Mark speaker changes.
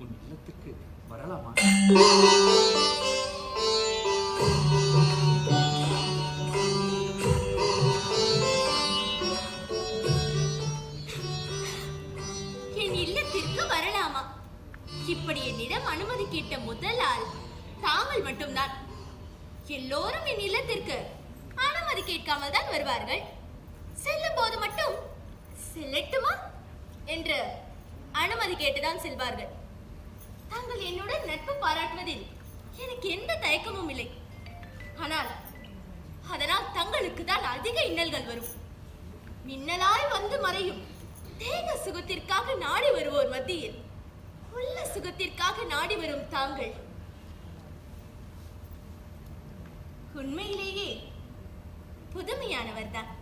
Speaker 1: உன் இல்லத்துக்கு வரலாமா?
Speaker 2: என் இல்லத்திற்கு வரலாமா? இப்படி என்னிடம் அனுமதி கேட்ட முதல் ஆள் தாங்கள் மட்டும்தான். எல்லோரும் என் இல்லத்திற்கு அனுமதி கேட்காமல் தான் வருவார்கள். செல்லும் போது மட்டும் செல்லட்டுமா? என்று அனுமதி கேட்டுதான் செல்வார்கள். எனக்கு எந்த தயக்கமும் இல்லை. ஆனால் அதனால் தங்களுக்கு தான் அதிக இன்னல்கள் வரும். மின்னலாய் வந்து மறையும். தேக சுகத்திற்காக நாடி வருவோர் மத்தியில் உள்ள சுகத்திற்காக நாடி வரும் தாங்கள். உண்மையிலேயே புதுமையானவர்தான்.